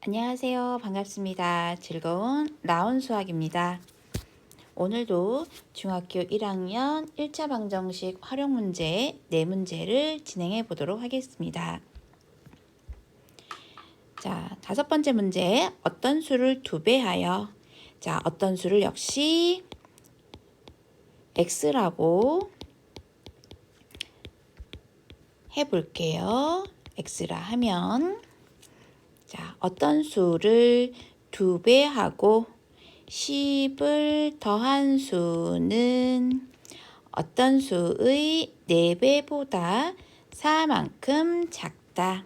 안녕하세요. 반갑습니다. 즐거운 라온 수학입니다. 오늘도 중학교 1학년 1차 방정식 활용 문제 4문제를 진행해 보도록 하겠습니다. 자, 다섯 번째 문제. 어떤 수를 두 배 하여 자, 어떤 수를 역시 x라고 해 볼게요. x라 하면 자, 어떤 수를 두 배 하고 10을 더한 수는 어떤 수의 4배보다 4만큼 작다.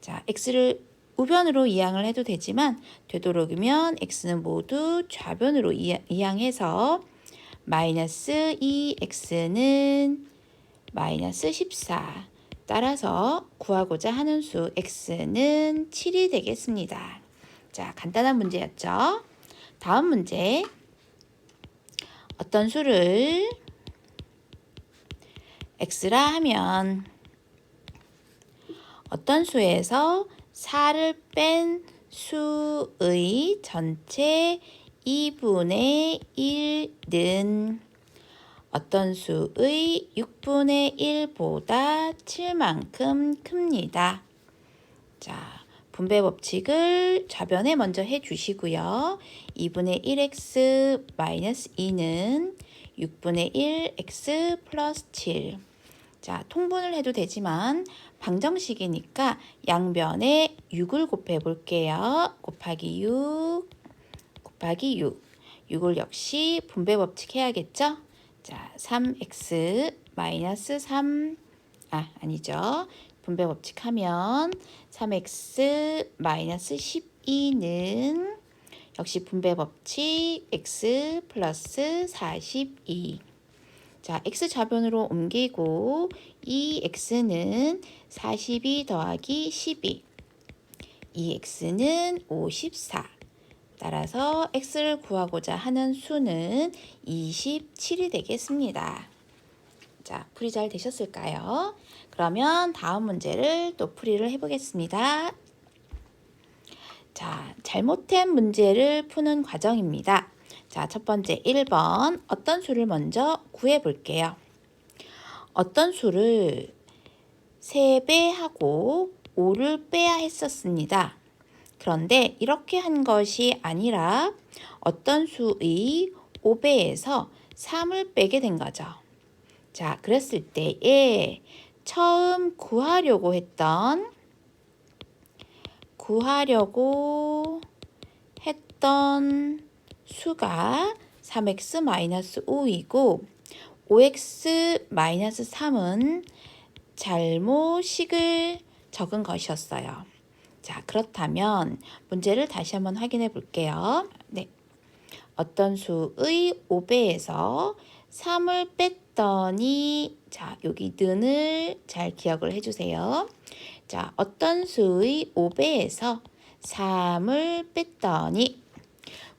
자, x를 우변으로 이항을 해도 되지만 되도록이면 x는 모두 좌변으로 이항해서 마이너스 2x는 마이너스 14 따라서 구하고자 하는 수 x는 7이 되겠습니다. 자, 간단한 문제였죠? 다음 문제. 어떤 수를 x라 하면 어떤 수에서 4를 뺀 수의 전체 2분의 1는 어떤 수의 6분의 1보다 7만큼 큽니다. 자, 분배 법칙을 좌변에 먼저 해주시고요. 2분의 1x 마이너스 2는 6분의 1x 플러스 7. 자, 통분을 해도 되지만 방정식이니까 양변에 6을 곱해 볼게요. 곱하기 6, 곱하기 6. 6을 역시 분배 법칙 해야겠죠? 자, 3x 마이너스 3, 아, 아니죠. 분배 법칙 하면 3x 마이너스 12는 역시 분배 법칙 x 플러스 42. 자, x 좌변으로 옮기고 이 x는 42 더하기 12. 이 x는 54. 따라서 x를 구하고자 하는 수는 27이 되겠습니다. 자, 풀이 잘 되셨을까요? 그러면 다음 문제를 또 풀이를 해보겠습니다. 자, 잘못된 문제를 푸는 과정입니다. 자, 첫 번째 1번 어떤 수를 먼저 구해 볼게요. 어떤 수를 3배 하고 5를 빼야 했었습니다. 그런데 이렇게 한 것이 아니라 어떤 수의 5배에서 3을 빼게 된 거죠. 자, 그랬을 때에 처음 구하려고 했던 구하려고 했던 수가 3x-5이고 5x-3은 잘못식을 적은 것이었어요. 자, 그렇다면 문제를 다시 한번 확인해 볼게요. 네. 어떤 수의 5배에서 3을 뺐더니 자, 여기 는을 잘 기억을 해 주세요. 자, 어떤 수의 5배에서 3을 뺐더니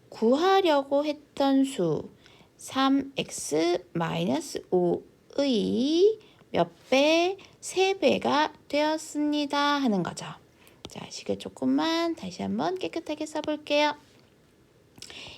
구하려고 했던 수 3x-5의 몇 배? 3배가 되었습니다 하는 거죠. 자, 식을 조금만 다시 한번 깨끗하게 써볼게요.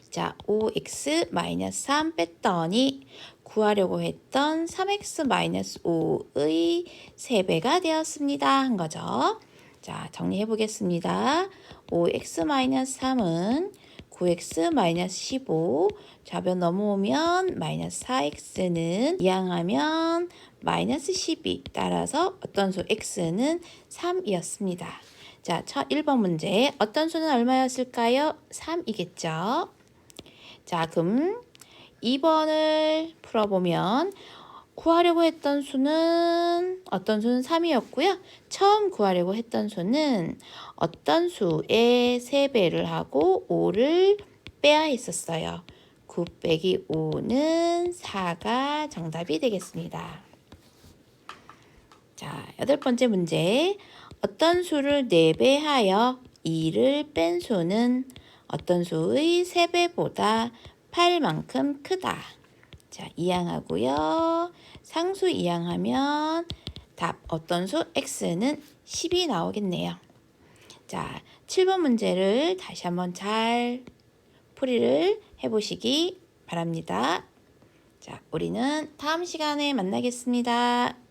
자, 5x-3 뺐더니 구하려고 했던 3x-5의 3배가 되었습니다. 한 거죠. 자, 정리해 보겠습니다. 5x-3은 9x-15 좌변 넘어오면 마이너스 4x는 이항하면 마이너스 12 따라서 어떤 수 x는 3이었습니다. 자, 첫 1번 문제. 어떤 수는 얼마였을까요? 3이겠죠? 자, 그럼 2번을 풀어보면 구하려고 했던 수는 어떤 수는 3이었고요. 처음 구하려고 했던 수는 어떤 수의 3배를 하고 5를 빼야 했었어요. 9 빼기 5는 4가 정답이 되겠습니다. 자, 여덟 번째 문제. 어떤 수를 4배 하여 2를 뺀 수는 어떤 수의 3배보다 8만큼 크다. 자, 이항하고요. 상수 이항하면 답 어떤 수 x는 10이 나오겠네요. 자, 7번 문제를 다시 한번 잘 풀이를 해 보시기 바랍니다. 자, 우리는 다음 시간에 만나겠습니다.